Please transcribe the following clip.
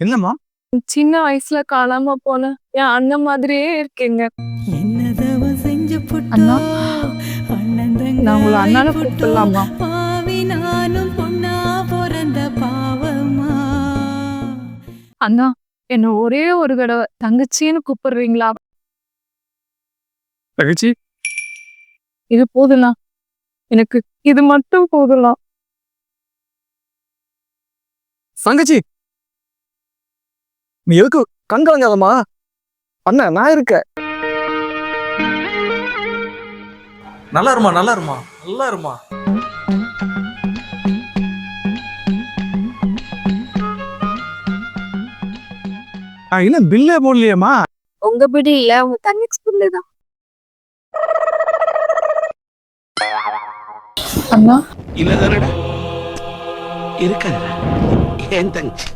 என்னம்மா? சின்ன வயசுல காணாம போன என் அண்ணன் மாதிரியே இருக்கீங்க. அண்ணா, அண்ணன் நான் உங்களை அண்ணான்னு கூப்பிடலாமா? பாவி நானும் பொண்ணா பிறந்த பாவமா? அண்ணா என்ன ஒரே ஒரு தடவை தங்கச்சின்னு கூப்பிடுறீங்களா? தகச்சி இது போதுண்ணா எனக்கு இது மட்டும் போதுலாம் தங்கச்சி! நீ எதுக்கு கண் கலங்காதம்மா அண்ணா நான் இருக்கேன். நல்லா இருமா நல்லா இருமா நல்லா இருமா நான் இன்னும் பில்லே போடலையேம்மா? உங்க பிடி இல்ல உங்க தங்கச்சி பிள்ளைதான் அண்ணா. இல்ல தானடா இருக்காதுடா. ஏன் தங்கச்சி?